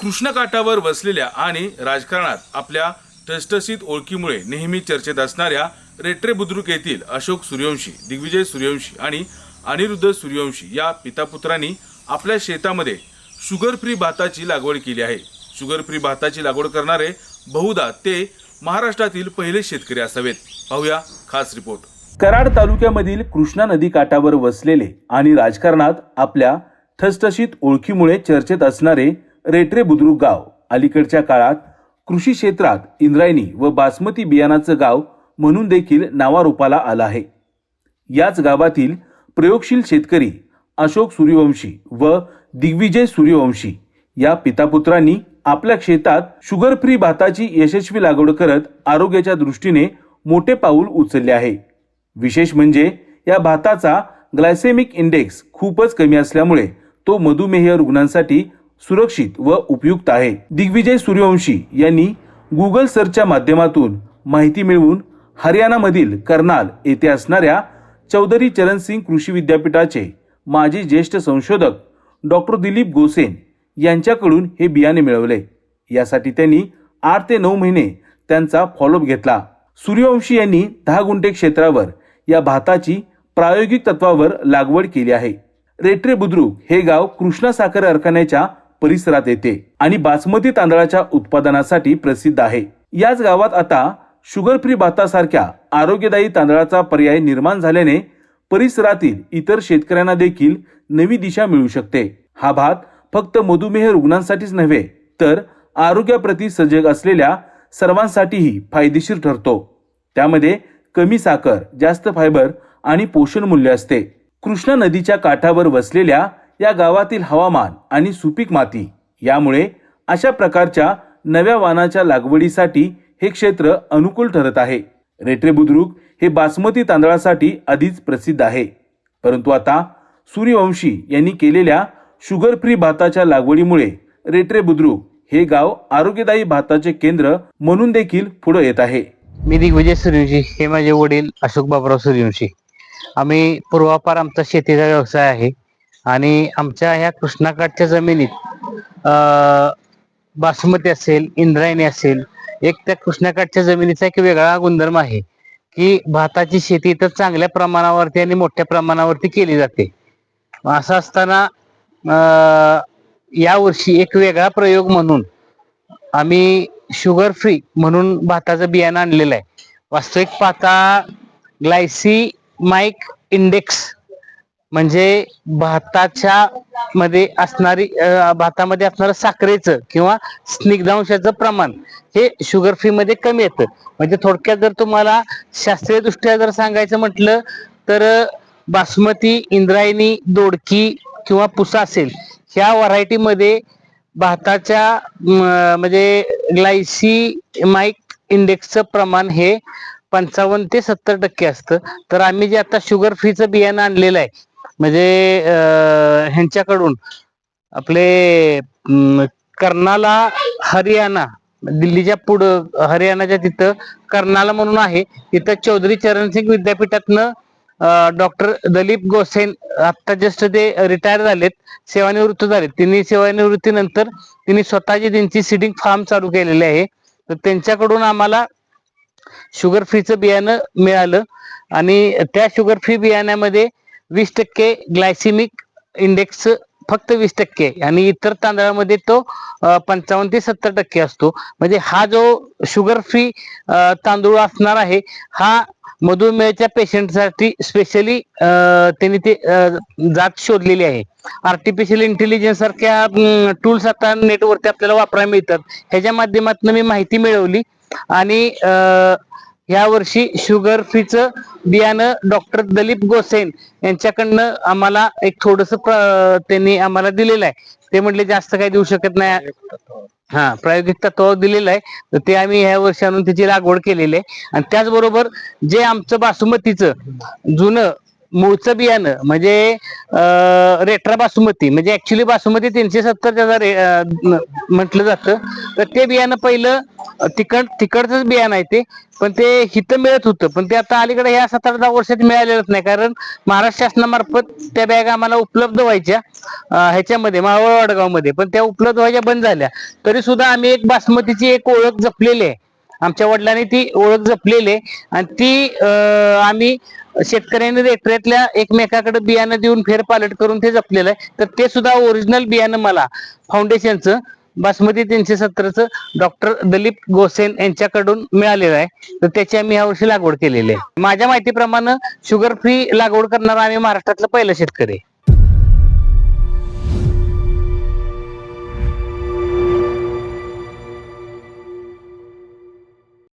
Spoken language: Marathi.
कृष्णकाठावर वसलेल्या आणि राजकारणात आपल्या ठसठसीत ओळखीमुळे नेहमी चर्चेत असणाऱ्या रेट्रे बुद्रुक येथील अशोक सूर्यवंशी दिग्विजय सूर्यवंशी आणि अनिरुद्ध सूर्यवंशी या पितापुत्रांनी आपल्या शेतामध्ये शुगर फ्री भाताची लागवड केली आहे. शुगर फ्री भाताची लागवड करणारे बहुधा ते महाराष्ट्रातील पहिले शेतकरी असावेत. पाहूया खास रिपोर्ट. कराड तालुक्यामधील कृष्णा नदी काठावर वसलेले आणि राजकारणात आपल्या ठसठशीत ओळखीमुळे चर्चेत असणारे रेट्रे बुद्रुक गाव. अलीकडच्या काळात कृषी क्षेत्रात इंद्रायणी व बासमती बियाणाचं गाव म्हणून देखील नावारूपाला आलं आहे. याच गावातील प्रयोगशील शेतकरी अशोक सूर्यवंशी व दिग्विजय सूर्यवंशी या पितापुत्रांनी आपल्या शेतात शुगर फ्री भाताची यशस्वी लागवड करत आरोग्याच्या दृष्टीने मोठे पाऊल उचलले आहे. विशेष म्हणजे या भाताचा ग्लायसेमिक इंडेक्स खूपच कमी असल्यामुळे तो मधुमेह रुग्णांसाठी सुरक्षित व उपयुक्त आहे. दिग्विजय सूर्यवंशी यांनी गुगल सर्चच्या माध्यमातून माहिती मिळवून हरियाणामधील कर्नाल येथे असणाऱ्या चौधरी चरण सिंग कृषी विद्यापीठाचे माजी ज्येष्ठ संशोधक डॉक्टर दिलीप गोसेन यांच्याकडून हे बियाणे मिळवले. यासाठी त्यांनी आठ ते नऊ महिने त्यांचा फॉलोअप घेतला. सूर्यवंशी यांनी दहा गुंठे क्षेत्रावर या भाताची प्रायोगिक तत्वावर लागवड केली आहे. रेट्रे बुद्रुक हे गाव कृष्णा साखर कारखान्याच्या परिसरात येते आणि बासमती तांदळाच्या उत्पादनासाठी प्रसिद्ध आहे. याच गावात आता शुगर फ्री भातासारख्या आरोग्यदायी तांदळाचा पर्याय निर्माण झाल्याने परिसरातील इतर शेतकऱ्यांना देखील नवी दिशा मिळू शकते. हा भात फक्त मधुमेह रुग्णांसाठीच नव्हे तर आरोग्याप्रती सजग असलेल्या सर्वांसाठीही फायदेशीर ठरतो. त्यामध्ये कमी साखर जास्त फायबर आणि पोषण मूल्य असते. कृष्णा नदीच्या काठावर वसलेल्या या गावातील हवामान आणि सुपीक माती यामुळे अशा प्रकारच्या नव्या वानाच्या लागवडीसाठी हे क्षेत्र अनुकूल ठरत आहे. रेट्रे बुद्रुक हे बासमती तांदळासाठी आधीच प्रसिद्ध आहे. परंतु आता सूर्यवंशी यांनी केलेल्या शुगर फ्री भाताच्या लागवडीमुळे रेट्रे बुद्रुक हे गाव आरोग्यदायी भाताचे केंद्र म्हणून देखील पुढे येत आहे. मी दिग्विजय सूर्यवंशी हे माझे वडील अशोक बाबराव सूर्यवंशी. आम्ही पूर्वापार आमचा शेतीचा व्यवसाय आहे. आणि आमच्या ह्या कृष्णाकाठच्या जमिनीत बासमती असेल इंद्रायणी असेल एक त्या कृष्णाकाठच्या जमिनीचा एक वेगळा गुणधर्म आहे की भाताची शेती तर चांगल्या प्रमाणावरती आणि मोठ्या प्रमाणावरती केली जाते. असं असताना यावर्षी एक वेगळा प्रयोग म्हणून आम्ही शुगर फ्री म्हणून भाताचं बियाणं आणलेलं आहे. वास्तविक पाहता ग्लायसी माइक इंडेक्स म्हणजे भाताच्या मध्ये असणारी भातामध्ये असणारं साखरेचं किंवा स्निग्धांशाचं प्रमाण हे शुगर फ्री मध्ये कमी येतं. म्हणजे थोडक्यात जर तुम्हाला शास्त्रीय दृष्ट्या जर सांगायचं म्हटलं तर बासमती इंद्रायणी दोडकी किंवा पुसा असेल ह्या व्हरायटी मध्ये भाताच्या म्हणजे ग्लायसी माईक इंडेक्सचं प्रमाण हे पंचावन्न ते सत्तर टक्के असतं. तर आम्ही जे आता शुगर फ्रीचं बियाणं आणलेलं आहे म्हणजे ह्यांच्याकडून आपले कर्नाला हरियाणा दिल्लीच्या पुढं हरियाणाच्या तिथं कर्नाला म्हणून आहे. तिथं चौधरी चरणसिंग विद्यापीठातनं डॉक्टर दलीप गोसेन आता जस्ट ते रिटायर झालेत. सेवानिवृत्त झालेत. त्यांनी सेवानिवृत्तीनंतर त्यांनी स्वतःची त्यांची सीडिंग फार्म चालू केलेली आहे. तर त्यांच्याकडून आम्हाला शुगर फ्रीचं बियाणं मिळालं. आणि त्या शुगर फ्री बियाण्यामध्ये वीस टक्के ग्लायसिमिक इंडेक्स फक्त वीस टक्के. आहे आणि इतर तांदळामध्ये तो पंचावन्न ते सत्तर टक्के असतो. म्हणजे हा जो शुगर फ्री तांदूळ असणार आहे हा मधुमेहाच्या पेशंटसाठी स्पेशली त्यांनी ते जात शोधलेली आहे. आर्टिफिशियल इंटेलिजन्स सारख्या टूल्स आता नेटवरती आपल्याला वापरायला मिळतात. ह्याच्या माध्यमातून मी माहिती मिळवली. आणि ह्या वर्षी शुगर फ्रीचं बियाणं डॉक्टर दलीप गोसेन यांच्याकडनं आम्हाला एक थोडस त्यांनी आम्हाला दिलेलं आहे. ते म्हटले जास्त काही देऊ शकत नाही. हा प्रायोगिक तत्वावर दिलेलं आहे. तर ते आम्ही ह्या वर्षी आणून त्याची लागवड केलेली आहे. आणि त्याचबरोबर जे आमचं बासुमतीचं जुनं मूळचं बियाणं म्हणजे रेट्रा बासमती म्हणजे ऍक्च्युली बासमती तीनशे सत्तर त्याचा म्हटलं जातं. तर ते बियाणं पहिलं तिकड तिकडचंच बियाणं आहे ते पण ते हिथं मिळत होतं. पण ते आता अलीकडे ह्या सात आठ दहा वर्षात मिळालेलंच नाही कारण महाराष्ट्र शासनामार्फत त्या बॅग आम्हाला उपलब्ध व्हायच्या ह्याच्यामध्ये मावळ वडगावमध्ये पण त्या उपलब्ध व्हायच्या बंद झाल्या. तरी सुद्धा आम्ही एक बासमतीची एक ओळख जपलेली आहे. आमच्या वडिलांनी ती ओळख जपलेली आहे. आणि ती आम्ही शेतकऱ्यांनी रेटऱ्यातल्या एकमेकाकडे बियाणं देऊन फेरपालट करून ते जपलेलं आहे. तर ते सुद्धा ओरिजिनल बियाणं मला. फाउंडेशनचं बासमती तीनशे सत्तरचं डॉक्टर दलीप गोसेन यांच्याकडून मिळालेलं आहे. तर त्याची आम्ही यावर्षी लागवड केलेली आहे. माझ्या माहितीप्रमाणे शुगर फ्री लागवड करणारा आम्ही महाराष्ट्रातलं पहिलं शेतकरी